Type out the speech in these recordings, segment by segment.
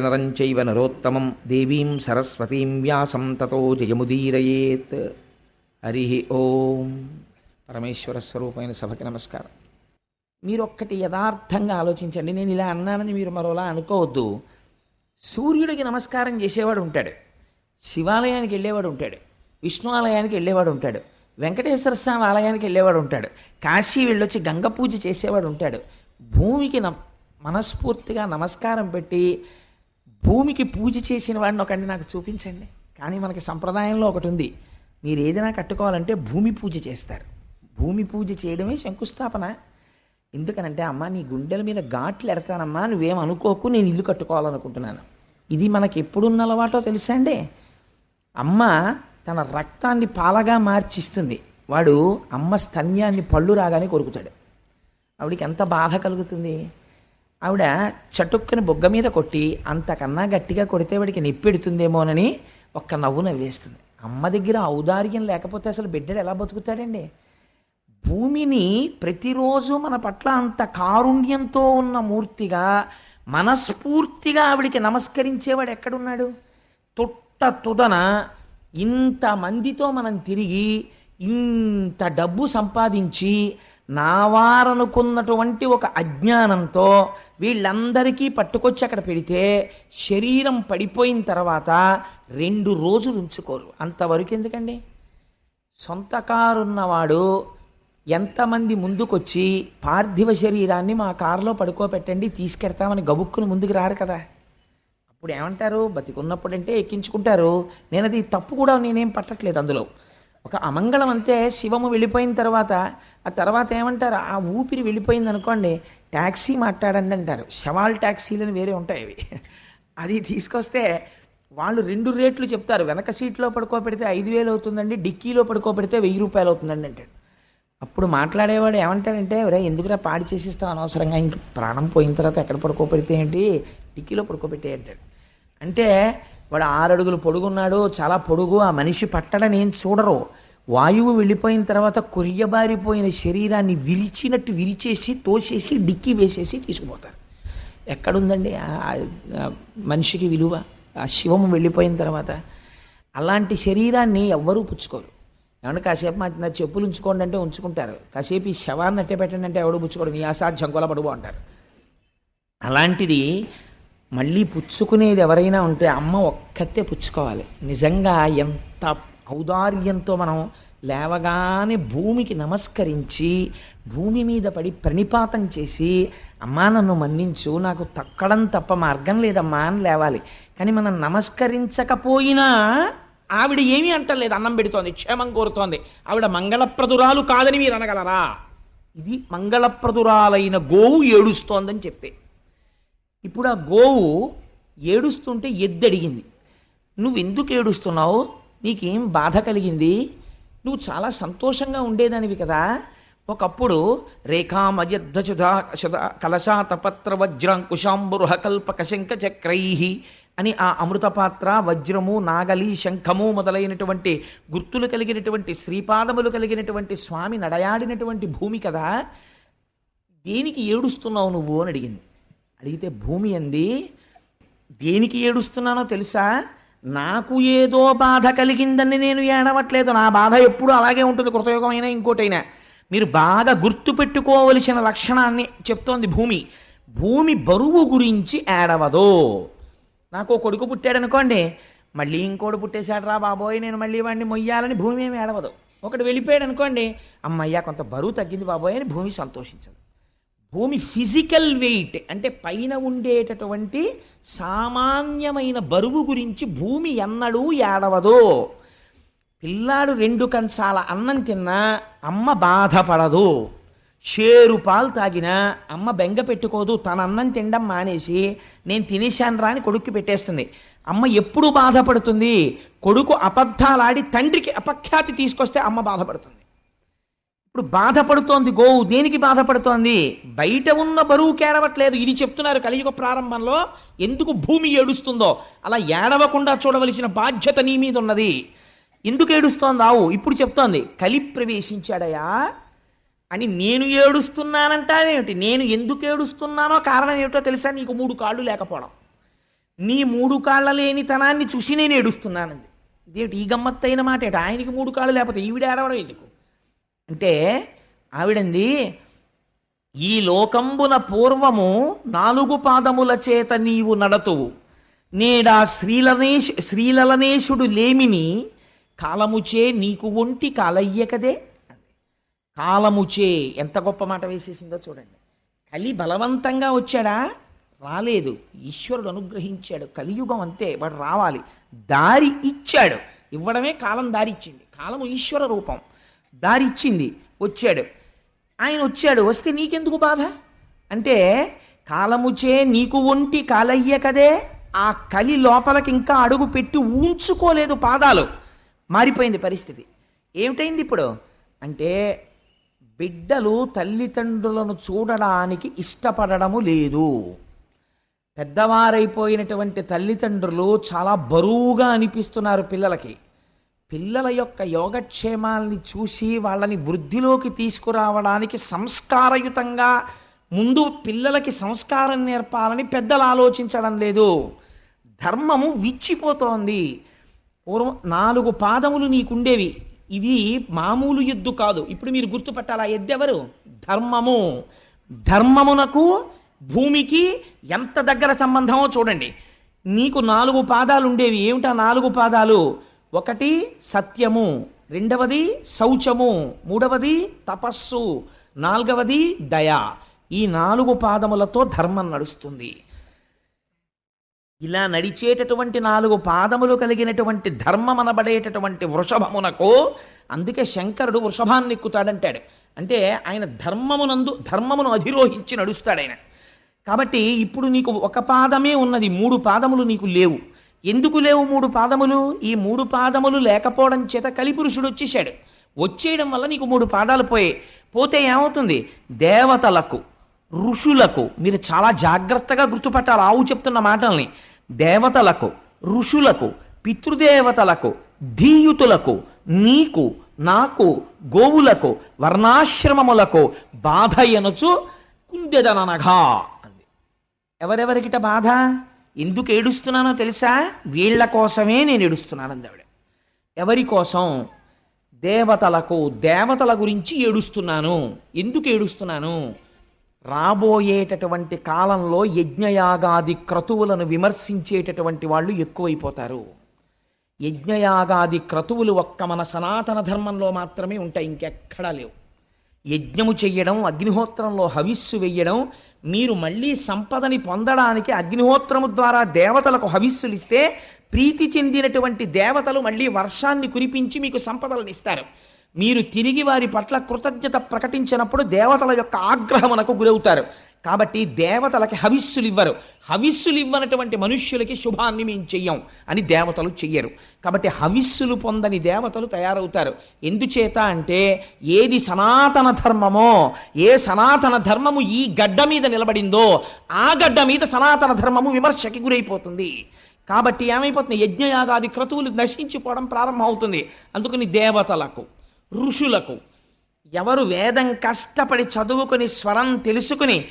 నమస్కృత్య నరోత్తమం. దేవీం సరస్వతీం వ్యాసం తతో జయముదీరయేత్. హరి ఓం. పరమేశ్వర స్వరూపమైన సభకి నమస్కారం. మీరు ఒక్కటి యథార్థంగా ఆలోచించండి. నేను ఇలా అన్నానని మీరు మరోలా అనుకోవద్దు. సూర్యుడికి నమస్కారం చేసేవాడు ఉంటాడు. శివాలయానికి వెళ్ళేవాడు ఉంటాడు. విష్ణు ఆలయానికి వెళ్ళేవాడు ఉంటాడు. వెంకటేశ్వర స్వామి ఆలయానికి వెళ్ళేవాడు ఉంటాడు. కాశీ వెళ్ళొచ్చి గంగ పూజ చేసేవాడు ఉంటాడు. భూమికి న మనస్ఫూర్తిగా నమస్కారం పెట్టి భూమికి పూజ చేసిన వాడిని ఒకటి నాకు చూపించండి. కానీ మనకి సంప్రదాయంలో ఒకటి ఉంది. మీరు ఏదైనా కట్టుకోవాలంటే భూమి పూజ చేస్తారు. భూమి పూజ చేయడమే శంకుస్థాపన. ఎందుకనంటే అమ్మ నీ గుండెల మీద ఘాట్లు ఎడతానమ్మా నువ్వేం అనుకోకు నేను ఇల్లు కట్టుకోవాలనుకుంటున్నాను. ఇది మనకి ఎప్పుడున్న అలవాటో తెలుసా అండి? అమ్మ తన రక్తాన్ని పాలగా మార్చిస్తుంది. వాడు అమ్మ స్తన్యాన్ని పళ్ళు రాగానే కొరుకుతాడు. ఆవిడికి ఎంత బాధ కలుగుతుంది? ఆవిడ చటుక్కని బొగ్గ మీద కొట్టి అంతకన్నా గట్టిగా కొడితే వాడికి నొప్పెడుతుందేమోనని ఒక్క నవ్వు నవ్వేస్తుంది. అమ్మ దగ్గర ఔదార్యం లేకపోతే అసలు బిడ్డడు ఎలా బతుకుతాడండి? భూమిని ప్రతిరోజు మన పట్ల అంత కారుణ్యంతో ఉన్న మూర్తిగా మనస్ఫూర్తిగా ఆవిడికి నమస్కరించేవాడు ఎక్కడున్నాడు? తొట్ట తుదన ఇంతమందితో మనం తిరిగి ఇంత డబ్బు సంపాదించి నావారనుకున్నటువంటి ఒక అజ్ఞానంతో వీళ్ళందరికీ పట్టుకొచ్చి అక్కడ పెడితే శరీరం పడిపోయిన తర్వాత రెండు రోజులు ఉంచుకోరు. అంతవరకు ఎందుకండి? సొంత కారున్నవాడు ఎంతమంది ముందుకొచ్చి పార్థివ శరీరాన్ని మా కారులో పడుకోబెట్టండి తీసుకెడతామని గబుక్కును ముందుకు రారు కదా. అప్పుడు ఏమంటారు? బతికున్నప్పుడంటే ఎక్కించుకుంటారు. నేను అది తప్పు కూడా నేనేం పట్టట్లేదు అందులో. ఒక అమంగళం అంతే శివము వెళ్ళిపోయిన తర్వాత ఆ తర్వాత ఏమంటారు? ఆ ఊపిరి వెళ్ళిపోయింది అనుకోండి ట్యాక్సీ మాట్లాడండి అంటారు. శవాల్ ట్యాక్సీలని వేరే ఉంటాయి అవి. అది తీసుకొస్తే వాళ్ళు రెండు రేట్లు చెప్తారు. వెనక సీట్లో పడుకోబెడితే ఐదు వేలు అవుతుందండి డిక్కీలో పడుకోబెడితే వెయ్యి రూపాయలు అవుతుందండి అంటాడు. అప్పుడు మాట్లాడేవాడు ఏమంటాడంటే ఒరే ఎందుకురా పాడి చేసిస్తాం అనవసరంగా? ఇంక ప్రాణం పోయిన తర్వాత ఎక్కడ పడుకోబెడితే ఏంటి? డిక్కీలో పడుకోబెట్టే అంటాడు. అంటే వాడు ఆరు అడుగులు పొడుగున్నాడు చాలా పొడుగు ఆ మనిషి పట్టడని ఏం చూడరు. వాయువు వెళ్ళిపోయిన తర్వాత కొరియబారిపోయిన శరీరాన్ని విరిచినట్టు విరిచేసి తోసేసి డిక్కీ వేసేసి తీసుకుపోతారు. ఎక్కడుందండి? మనిషికి విలువ. ఆ శివము వెళ్ళిపోయిన తర్వాత అలాంటి శరీరాన్ని ఎవ్వరూ పుచ్చుకోరు. ఏమన్నా కాసేపు మా నా చెప్పులు ఉంచుకోండి అంటే ఉంచుకుంటారు. కాసేపు ఈ శవాన్ని అట్టే పెట్టండి అంటే ఎవడు పుచ్చుకోడు? నీ అసాధ్యం కొలబడుబో అంటారు. అలాంటిది మళ్ళీ పుచ్చుకునేది ఎవరైనా ఉంటే అమ్మ ఒక్కతే పుచ్చుకోవాలి. నిజంగా ఎంత ఔదార్యంతో మనం లేవగానే భూమికి నమస్కరించి భూమి మీద పడి ప్రణిపాతం చేసి అమ్మా నన్ను మన్నించు నాకు తక్కడం తప్ప మార్గం లేదమ్మా అని లేవాలి. కానీ మనం నమస్కరించకపోయినా ఆవిడ ఏమీ అంటలేదు అన్నం పెడుతోంది క్షేమం కోరుతోంది. ఆవిడ మంగళప్రదురాలు కాదని మీరు అనగలరా? ఇది మంగళప్రదురాలైన గోవు ఏడుస్తోందని చెప్తే. ఇప్పుడు ఆ గోవు ఏడుస్తుంటే ఎద్దడిగింది. నువ్వు ఎందుకు ఏడుస్తున్నావు? నీకేం బాధ కలిగింది? నువ్వు చాలా సంతోషంగా ఉండేదానివి కదా. ఒకప్పుడు రేఖామయద్ధుధా శుధా కలశాతపత్ర వజ్రాంకుశాంబురుహ కల్పక శంఖ చక్రై అని ఆ అమృతపాత్ర వజ్రము నాగలి శంఖము మొదలైనటువంటి గుర్తులు కలిగినటువంటి శ్రీపాదములు కలిగినటువంటి స్వామి నడయాడినటువంటి భూమి కదా. దేనికి ఏడుస్తున్నావు నువ్వు అని అడిగింది. అడిగితే భూమి అంది దేనికి ఏడుస్తున్నానో తెలుసా? నాకు ఏదో బాధ కలిగిందని నేను ఏడవట్లేదు. నా బాధ ఎప్పుడు అలాగే ఉంటుంది కృతయుగమైనా ఇంకోటైనా. మీరు బాగా గుర్తుపెట్టుకోవలసిన లక్షణాన్ని చెప్తోంది భూమి. భూమి బరువు గురించి ఏడవదు. నాకు ఓ కొడుకు పుట్టాడనుకోండి మళ్ళీ ఇంకోటి పుట్టేశాడు రా బాబోయ్ నేను మళ్ళీ వాడిని మొయ్యాలని భూమి ఏమి ఏడవదు. ఒకటి వెళ్ళిపోయాడు అనుకోండి అమ్మయ్యా కొంత బరువు తగ్గింది బాబోయ్ అని భూమి సంతోషించదు. భూమి ఫిజికల్ వెయిట్ అంటే పైన ఉండేటటువంటి సామాన్యమైన బరువు గురించి భూమి ఎన్నడూ ఏడవదు. పిల్లాడు రెండు కంచాల అన్నం తిన్నా అమ్మ బాధపడదు. షేరు పాలు తాగినా అమ్మ బెంగ పెట్టుకోదు. తన అన్నం తినడం మానేసి నేను తినేశాను రా అని కొడుక్కి పెట్టేస్తుంది. అమ్మ ఎప్పుడు బాధపడుతుంది? కొడుకు అబద్ధాలాడి తండ్రికి అపఖ్యాతి తీసుకొస్తే అమ్మ బాధపడుతుంది. ఇప్పుడు బాధపడుతోంది గోవు. దేనికి బాధపడుతోంది? బయట ఉన్న బరువు కేడవట్లేదు ఇది చెప్తున్నారు కలియుగ ప్రారంభంలో ఎందుకు భూమి ఏడుస్తుందో. అలా ఏడవకుండా చూడవలసిన బాధ్యత నీ మీద ఉన్నది. ఎందుకు ఏడుస్తోంది? ఆవు ఇప్పుడు చెప్తోంది కలి ప్రవేశించాడయా అని నేను ఏడుస్తున్నానంటావేమిటి? నేను ఎందుకు ఏడుస్తున్నానో కారణం ఏమిటో తెలుసా? నీకు మూడు కాళ్ళు లేకపోవడం. నీ మూడు కాళ్ళ లేనితనాన్ని చూసి నేను ఏడుస్తున్నానంది. ఇదేమిటి ఈ గమ్మత్తైన మాట ఏంటి ఆయనకి మూడు కాళ్ళు లేకపోతే ఈవిడ ఏడవడం ఎందుకు? అంటే ఆవిడంది ఈ లోకంబున పూర్వము నాలుగు పాదముల చేత నీవు నడతువు. నేడా శ్రీలనేశ్ శ్రీలలనేశుడు లేమిని కాలముచే నీకు ఒంటి కాలయ్యకదే? కదే కాలముచే ఎంత గొప్ప మాట వేసేసిందో చూడండి. కలి బలవంతంగా వచ్చాడా? రాలేదు. ఈశ్వరుడు అనుగ్రహించాడు. కలియుగం అంతే. వాడు రావాలి. దారి ఇచ్చాడు. ఇవ్వడమే కాలం దారి ఇచ్చింది. కాలము ఈశ్వర రూపం. దారి ఇచ్చింది వచ్చాడు. ఆయన వచ్చాడు వస్తే నీకెందుకు బాధ? అంటే కాలముచే నీకు ఒంటి కాలయ్య కదే ఆ కలి లోపలికి ఇంకా అడుగు పెట్టి ఉంచుకోలేదు పాదాలు. మారిపోయింది పరిస్థితి. ఏమిటైంది ఇప్పుడు? అంటే బిడ్డలు తల్లిదండ్రులను చూడడానికి ఇష్టపడడము లేదు. పెద్దవారైపోయినటువంటి తల్లిదండ్రులు చాలా బరువుగా అనిపిస్తున్నారు పిల్లలకి. పిల్లల యొక్క యోగక్షేమాల్ని చూసి వాళ్ళని వృద్ధిలోకి తీసుకురావడానికి సంస్కారయుతంగా ముందు పిల్లలకి సంస్కారం నేర్పాలని పెద్దలు ఆలోచించడం లేదు. ధర్మము విచ్చిపోతోంది. పూర్వం నాలుగు పాదములు నీకుండేవి. ఇవి మామూలు ఎద్దు కాదు. ఇప్పుడు మీరు గుర్తుపట్టాలి? ఆ ధర్మము. ధర్మమునకు భూమికి ఎంత దగ్గర సంబంధమో చూడండి. నీకు నాలుగు పాదాలు ఉండేవి ఏమిటా నాలుగు పాదాలు? ఒకటి సత్యము రెండవది శౌచము మూడవది తపస్సు నాలుగవది దయ. ఈ నాలుగు పాదములతో ధర్మం నడుస్తుంది. ఇలా నడిచేటటువంటి నాలుగు పాదములు కలిగినటువంటి ధర్మం అనబడేటటువంటి వృషభమునకు అందుకే శంకరుడు వృషభాన్ని ఎక్కుతాడంటాడు. అంటే ఆయన ధర్మమునందు ధర్మమును అధిరోహించి నడుస్తాడు ఆయన. కాబట్టి ఇప్పుడు నీకు ఒక పాదమే ఉన్నది మూడు పాదములు నీకు లేవు. ఎందుకు లేవు మూడు పాదములు? ఈ మూడు పాదములు లేకపోవడం చేత కలిపురుషుడు వచ్చేసాడు వచ్చేయడం వల్ల నీకు మూడు పాదాలు పోయాయి. పోతే ఏమవుతుంది? దేవతలకు ఋషులకు మీరు చాలా జాగ్రత్తగా గుర్తుపట్టాలి ఆవు చెప్తున్న మాటల్ని. దేవతలకు ఋషులకు పితృదేవతలకు ధీయుతులకు నీకు నాకు గోవులకు వర్ణాశ్రమములకు బాధ ఎనచు కుందెదననగా అంది ఎవరెవరికిట బాధ? ఎందుకు ఏడుస్తున్నానో తెలుసా? వీళ్ళ కోసమే నేను ఏడుస్తున్నాను అందావిడ ఎవరి కోసం? దేవతలకు దేవతల గురించి ఏడుస్తున్నాను. ఎందుకు ఏడుస్తున్నాను? రాబోయేటటువంటి కాలంలో యజ్ఞయాగాది క్రతువులను విమర్శించేటటువంటి వాళ్ళు ఎక్కువైపోతారు. యజ్ఞయాగాది క్రతువులు ఒక్క మన సనాతన ధర్మంలో మాత్రమే ఉంటాయి ఇంకెక్కడా లేవు. యజ్ఞము చెయ్యడం అగ్నిహోత్రంలో హవిస్సు వెయ్యడం మీరు మళ్ళీ సంపదని పొందడానికి అగ్నిహోత్రము ద్వారా దేవతలకు హవిస్సులు ఇస్తే ప్రీతి చెందినటువంటి దేవతలు మళ్ళీ వర్షాన్ని కురిపించి మీకు సంపదలను ఇస్తారు. మీరు తిరిగి వారి పట్ల కృతజ్ఞత ప్రకటించినప్పుడు దేవతల యొక్క ఆగ్రహమునకు గురవుతారు. కాబట్టి దేవతలకి హవిస్సులు ఇవ్వరు హవిస్సులు ఇవ్వనటువంటి మనుష్యులకి శుభాన్ని మేము చెయ్యం అని దేవతలు చెయ్యరు. కాబట్టి హవిస్సులు పొందని దేవతలు తయారవుతారు. ఎందుచేత అంటే ఏది సనాతన ధర్మమో ఏ సనాతన ధర్మము ఈ గడ్డ మీద నిలబడిందో ఆ గడ్డ మీద సనాతన ధర్మము విమర్శకి గురైపోతుంది. కాబట్టి ఏమైపోతుంది? యజ్ఞయాగాది క్రతువులు నశించిపోవడం ప్రారంభమవుతుంది. అందుకని దేవతలకు ఋషులకు ఎవరు వేదం కష్టపడి చదువుకుని స్వరం తెలుసుకుని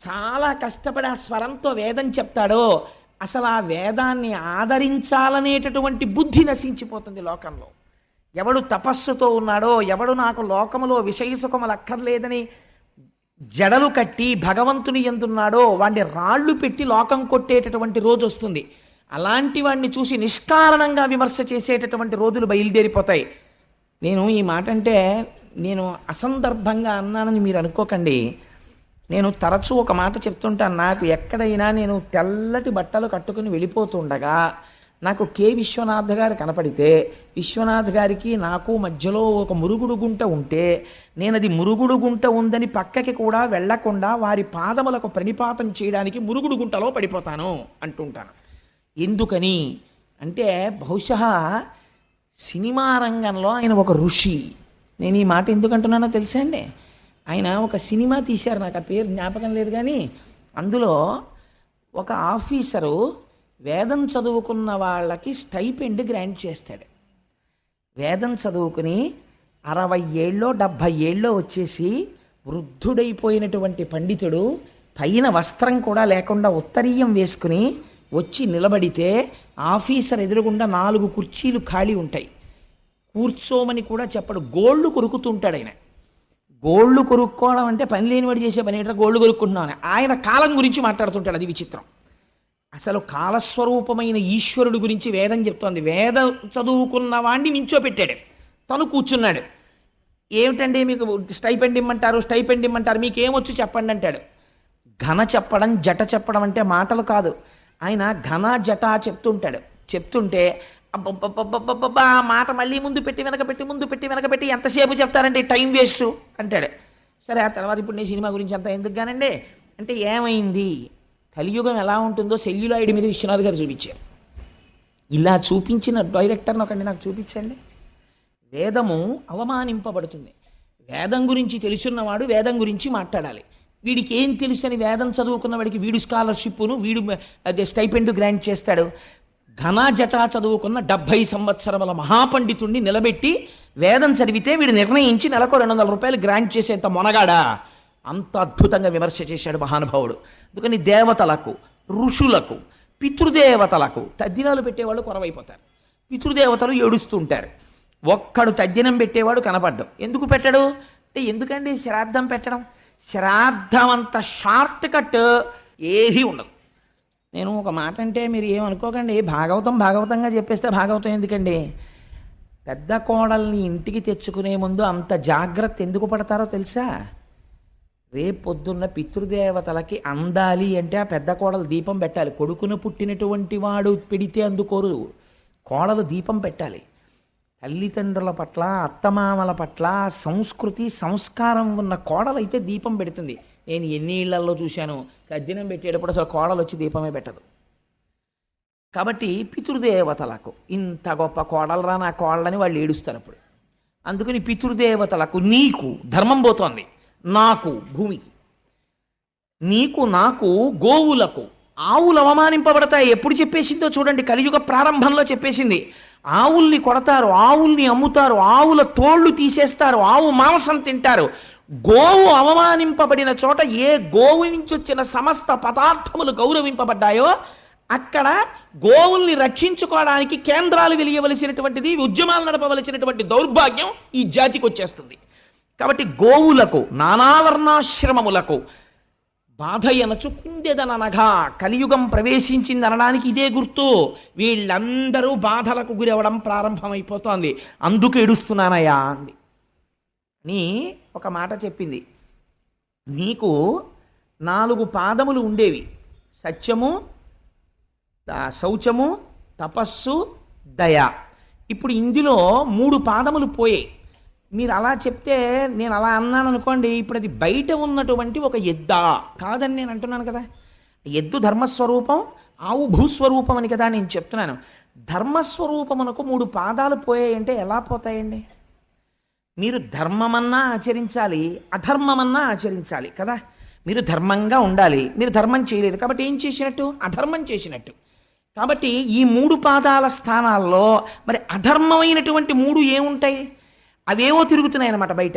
చాలా కష్టపడి ఆ స్వరంతో వేదం చెప్తాడో అసలు ఆ వేదాన్ని ఆదరించాలనేటటువంటి బుద్ధి నశించిపోతుంది లోకంలో. ఎవడు తపస్సుతో ఉన్నాడో ఎవడు నాకు లోకములో విషయసుఖములు అక్కర్లేదని జడలు కట్టి భగవంతుని ఎందున్నాడో వాడిని రాళ్ళు పెట్టి లోకం కొట్టేటటువంటి రోజు వస్తుంది. అలాంటి వాడిని చూసి నిష్కారణంగా విమర్శ చేసేటటువంటి రోజులు బయలుదేరిపోతాయి. నేను ఈ మాట అంటే నేను అసందర్భంగా అన్నానని మీరు అనుకోకండి. నేను తరచూ ఒక మాట చెప్తుంటాను నాకు ఎక్కడైనా నేను తెల్లటి బట్టలు కట్టుకుని వెళ్ళిపోతుండగా నాకు కే విశ్వనాథ్ గారు కనపడితే విశ్వనాథ్ గారికి నాకు మధ్యలో ఒక మురుగుడు గుంట ఉంటే నేను అది మురుగుడు గుంట ఉందని పక్కకి కూడా వెళ్ళకుండా వారి పాదములకు ప్రణిపాతం చేయడానికి మురుగుడు గుంటలో పడిపోతాను అంటుంటాను. ఎందుకని? అంటే బహుశా సినిమా రంగంలో ఆయన ఒక ఋషి. నేను ఈ మాట ఎందుకు అంటున్నానో తెలుసా అండి? ఆయన ఒక సినిమా తీశారు నాకు ఆ పేరు జ్ఞాపకం లేదు కానీ అందులో ఒక ఆఫీసరు వేదం చదువుకున్న వాళ్ళకి స్టైపెండ్ గ్రాంట్ చేస్తాడు. వేదం చదువుకుని అరవై ఏళ్ళో డెబ్భై ఏళ్ళో వచ్చేసి వృద్ధుడైపోయినటువంటి పండితుడు పైన వస్త్రం కూడా లేకుండా ఉత్తరీయం వేసుకుని వచ్చి నిలబడితే ఆఫీసర్ ఎదురుగుండా నాలుగు కుర్చీలు ఖాళీ ఉంటాయి. కూర్చోమని కూడా చెప్పడు. గోళ్ళు కొరుకుతుంటాడు ఆయన. గోళ్ళు కొనుక్కోవడం అంటే పని లేనివాడు చేసే పని ఏంటంటే గోళ్ళు కొనుక్కుంటున్నాను ఆయన కాలం గురించి మాట్లాడుతుంటాడు అది విచిత్రం. అసలు కాలస్వరూపమైన ఈశ్వరుడు గురించి వేదం చెప్తోంది. వేదం చదువుకున్న వాడిని నించోపెట్టాడు. తను కూర్చున్నాడు. ఏమిటండి మీకు స్టైపెండ్ ఇమ్మంటారు స్టైపెండ్ ఇమ్మంటారు? మీకు ఏమొచ్చు చెప్పండి అంటాడు. ఘన చెప్పడం జట చెప్పడం అంటే మాటలు కాదు. ఆయన ఘన జట చెప్తుంటాడు. చెప్తుంటే అబ్బబ్బబ్బబ్బబ్బబ్బా ఆ మాట మళ్ళీ ముందు పెట్టి వెనక పెట్టి ముందు పెట్టి వెనక పెట్టి ఎంతసేపు చెప్తారంటే టైం వేస్ట్ అంటాడు. సరే ఆ తర్వాత ఇప్పుడు నేను సినిమా గురించి అంత ఎందుకు కానండి? అంటే ఏమైంది? కలియుగం ఎలా ఉంటుందో సెల్యులాయిడ్ మీద విశ్వనాథ్ గారు చూపించారు. ఇలా చూపించిన డైరెక్టర్ని ఒకటి నాకు చూపించండి. వేదము అవమానింపబడుతుంది. వేదం గురించి తెలుసున్నవాడు వేదం గురించి మాట్లాడాలి. వీడికి ఏం తెలుసని వేదం చదువుకున్న వాడికి వీడు స్కాలర్షిప్ను వీడు అదే స్టైపెండ్ గ్రాంట్ చేస్తాడు. ఘనజటా చదువుకున్న డెబ్భై సంవత్సరముల మహాపండితుణ్ణి నిలబెట్టి వేదం చదివితే వీడు నిర్ణయించి నెలకు రెండు వందల రూపాయలు గ్రాంట్ చేసేంత మొనగాడా? అంత అద్భుతంగా విమర్శ చేశాడు మహానుభావుడు. అందుకని దేవతలకు ఋషులకు పితృదేవతలకు తద్దినాలు పెట్టేవాళ్ళు కొరవైపోతారు. పితృదేవతలు ఏడుస్తుంటారు. ఒక్కడు తద్దినం పెట్టేవాడు కనపడ్డం. ఎందుకు పెట్టడు? అంటే ఎందుకండి శ్రాద్ధం పెట్టడం? శ్రాద్ధం అంత షార్ట్ కట్ ఏది ఉండదు. నేను ఒక మాట అంటే మీరు ఏమనుకోకండి భాగవతం భాగవతంగా చెప్పేస్తే భాగవతం ఎందుకండి? పెద్ద కోడల్ని ఇంటికి తెచ్చుకునే ముందు అంత జాగ్రత్త ఎందుకు పడతారో తెలుసా? రేపొద్దున్న పితృదేవతలకి అందాలి అంటే ఆ పెద్ద కోడలు దీపం పెట్టాలి. కొడుకును పుట్టినటువంటి వాడు పెడితే అందుకోరు. కోడలు దీపం పెట్టాలి. తల్లిదండ్రుల పట్ల అత్తమామల పట్ల సంస్కృతి సంస్కారం ఉన్న కోడలైతే దీపం పెడుతుంది. నేను ఎన్ని ఇళ్ళల్లో చూశాను కజ్జనం పెట్టేటప్పుడు అసలు కోడలు వచ్చి దీపమే పెట్టదు. కాబట్టి పితృదేవతలకు ఇంత గొప్ప కోడలరా నా కోడలని వాళ్ళు ఏడుస్తారు అప్పుడు. అందుకని పితృదేవతలకు నీకు ధర్మం పోతోంది నాకు భూమికి. నీకు నాకు గోవులకు ఆవులు అవమానింపబడతాయి. ఎప్పుడు చెప్పేసిందో చూడండి కలియుగ ప్రారంభంలో చెప్పేసింది. ఆవుల్ని కొడతారు ఆవుల్ని అమ్ముతారు ఆవుల తోళ్ళు తీసేస్తారు ఆవు మాంసం తింటారు. గోవు అవమానింపబడిన చోట ఏ గోవు నుంచి వచ్చిన సమస్త పదార్థములు గౌరవింపబడ్డాయో అక్కడ గోవుల్ని రక్షించుకోవడానికి కేంద్రాలు వెలియవలసినటువంటిది ఉద్యమాలు నడపవలసినటువంటి దౌర్భాగ్యం ఈ జాతికి వచ్చేస్తుంది. కాబట్టి గోవులకు నానావర్ణాశ్రమములకు బాధ ఎనచు కుందెదననగా కలియుగం ప్రవేశించింది అనడానికి ఇదే గుర్తు. వీళ్ళందరూ బాధలకు గురవడం ప్రారంభమైపోతోంది. అందుకు ఏడుస్తున్నానయ్యా అంది. అని ఒక మాట చెప్పింది. నీకు నాలుగు పాదములు ఉండేవి. సత్యము శౌచము తపస్సు దయ. ఇప్పుడు ఇందులో మూడు పాదములు పోయాయి. మీరు అలా చెప్తే నేను అలా అన్నాను అనుకోండి ఇప్పుడు అది బయట ఉన్నటువంటి ఒక ఎద్దా కాదని నేను అంటున్నాను కదా. ఎద్దు ధర్మస్వరూపం ఆవు భూస్వరూపం అని కదా నేను చెప్తున్నాను. ధర్మస్వరూపమునకు మూడు పాదాలు పోయాయంటే ఎలా పోతాయండి? మీరు ధర్మమన్నా ఆచరించాలి అధర్మమన్నా ఆచరించాలి కదా? మీరు ధర్మంగా ఉండాలి మీరు ధర్మం చేయలేదు కాబట్టి ఏం చేసినట్టు? అధర్మం చేసినట్టు. కాబట్టి ఈ మూడు పాదాల స్థానాల్లో మరి అధర్మమైనటువంటి మూడు ఏముంటాయి? అవేవో తిరుగుతున్నాయి అన్నమాట బయట.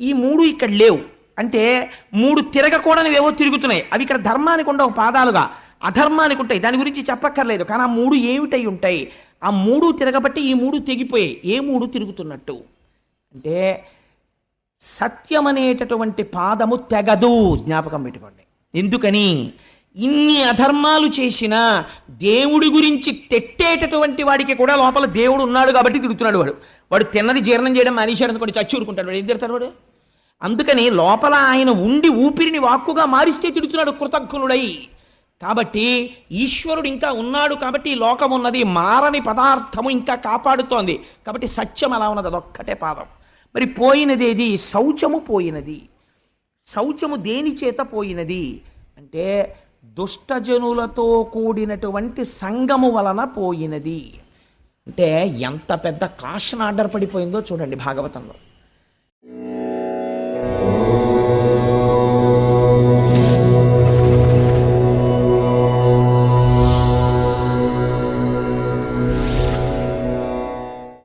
ఈ మూడు ఇక్కడ లేవు. అంటే మూడు తిరగకూడనివి ఏవో తిరుగుతున్నాయి. అవి ఇక్కడ ధర్మానికి ఉండవు పాదాలుగా. అధర్మానికి ఉంటాయి. దాని గురించి చెప్పక్కర్లేదు. కానీ ఆ మూడు ఏమిటై ఉంటాయి? ఆ మూడు తిరగబట్టి ఈ మూడు తెగిపోయాయి. ఏ మూడు తిరుగుతున్నట్టు? అంటే సత్యం అనేటటువంటి పాదము తెగదు. జ్ఞాపకం పెట్టుకోండి. ఎందుకని? ఇన్ని అధర్మాలు చేసినా దేవుడి గురించి తెట్టేటటువంటి వాడికి కూడా లోపల దేవుడు ఉన్నాడు కాబట్టి తిరుగుతున్నాడు వాడు. వాడు తిన్నది జీర్ణం చేయడం మానేశాడు అనుకోండి చచ్చి ఊరుకుంటాడు వాడు. ఏం తిడతాడు వాడు? అందుకని లోపల ఆయన ఉండి ఊపిరిని వాక్కుగా మారిస్తే తిడుతున్నాడు కృతజ్ఞుడై కాబట్టి ఈశ్వరుడు ఇంకా ఉన్నాడు కాబట్టి లోకం ఉన్నది మారని పదార్థము ఇంకా కాపాడుతోంది. కాబట్టి సత్యం అలా ఉన్నది అదొక్కటే పాదం. మరి పోయినదేది? శౌచము పోయినది. శౌచము దేని చేత పోయినది? అంటే దుష్టజనులతో కూడినటువంటి సంగము వలన పోయినది. అంటే ఎంత పెద్ద కాషన్ ఆర్డర్ పడిపోయిందో చూడండి భాగవతంలో.